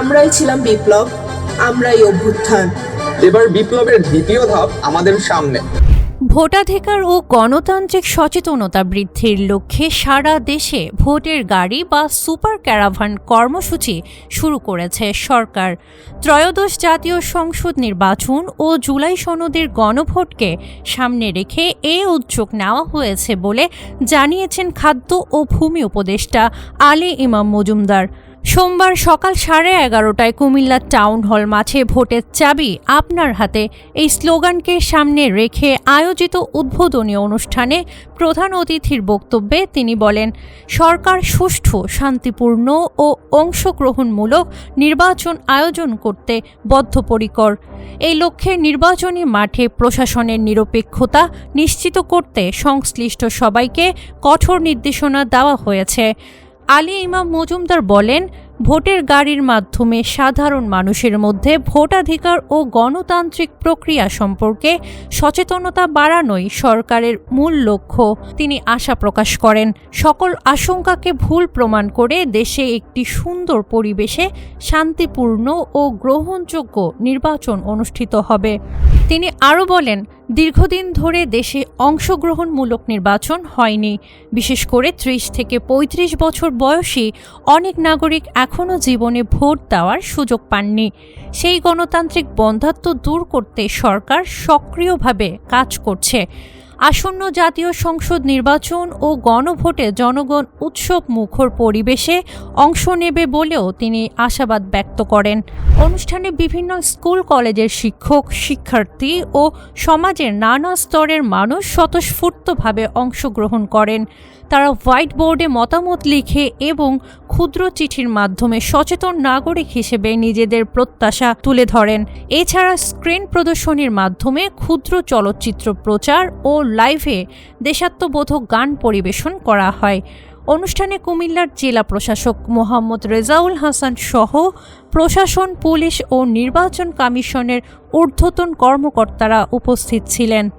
আমরাই ছিলাম বিপ্লব আমরাই অভ্যুত্থান। এবার বিপ্লবের দ্বিতীয় ধাপ আমাদের সামনে। ভোটাধিকার ও গণতান্ত্রিক সচেতনতা বৃদ্ধির লক্ষ্যে সারা দেশে ভোটের গাড়ি বা সুপার ক্যারাভান কর্মসূচি শুরু করেছে সরকার। ত্রয়োদশ জাতীয় সংসদ নির্বাচন ও জুলাই সনদের গণভোটকে সামনে রেখে এ উদ্যোগ নেওয়া হয়েছে বলে জানিয়েছেন খাদ্য ও ভূমি উপদেষ্টা আলী ইমাম মজুমদার। সোমবার সকাল সাড়ে এগারোটায় কুমিল্লা টাউন হল মাঠে ভোটের চাবি আপনার হাতে। এই স্লোগানকে সামনে রেখে আয়োজিত উদ্বোধনী অনুষ্ঠানে প্রধান অতিথির বক্তব্যে তিনি বলেন, সরকার সুষ্ঠু, শান্তিপূর্ণ ও অংশগ্রহণমূলক নির্বাচন আয়োজন করতে বদ্ধপরিকর। এই লক্ষ্যে নির্বাচনী মাঠে প্রশাসনের নিরপেক্ষতা নিশ্চিত করতে সংশ্লিষ্ট সবাইকে কঠোর নির্দেশনা দেওয়া হয়েছে। আলী ইমাম মজুমদার বলেন, ভোটের গাড়ির মাধ্যমে সাধারণ মানুষের মধ্যে ভোটাধিকার ও গণতান্ত্রিক প্রক্রিয়া সম্পর্কে সচেতনতা বাড়ানোই সরকারের মূল লক্ষ্য। তিনি আশা প্রকাশ করেন, সকল আশঙ্কাকে ভুল প্রমাণ করে দেশে একটি সুন্দর পরিবেশে শান্তিপূর্ণ ও গ্রহণযোগ্য নির্বাচন অনুষ্ঠিত হবে। তিনি আরও বলেন দীর্ঘদিন ধরে দেশে অংশগ্রহণমূলক নির্বাচন হয়নি। বিশেষ করে ত্রিশ থেকে ৩৫ বছর বয়সী অনেক নাগরিক এখনও জীবনে ভোট দেওয়ার সুযোগ পাননি। সেই গণতান্ত্রিক বন্ধাত্ব দূর করতে সরকার সক্রিয়ভাবে কাজ করছে। আসন্ন জাতীয় সংসদ নির্বাচন ও গণভোটে জনগণ উৎসব মুখর পরিবেশে অংশ নেবে বলেও তিনি আশাবাদ ব্যক্ত করেন। অনুষ্ঠানে বিভিন্ন স্কুল, কলেজের শিক্ষক, শিক্ষার্থী ও সমাজের নানা স্তরের মানুষ স্বতঃস্ফূর্তভাবে অংশগ্রহণ করেন। তারা হোয়াইট বোর্ডে মতামত লিখে এবং ক্ষুদ্র চিঠির মাধ্যমে সচেতন নাগরিক হিসেবে নিজেদের প্রত্যাশা তুলে ধরেন। এছাড়া স্ক্রিন প্রদর্শনীর মাধ্যমে ক্ষুদ্র চলচ্চিত্র প্রচার ও লাইভে দেশাত্মবোধক গান পরিবেশন করা হয়। অনুষ্ঠানে কুমিল্লার জেলা প্রশাসক মোহাম্মদ রেজাউল হাসান সহ প্রশাসন, পুলিশ ও নির্বাচন কমিশনের ঊর্ধ্বতন কর্মকর্তারা উপস্থিত ছিলেন।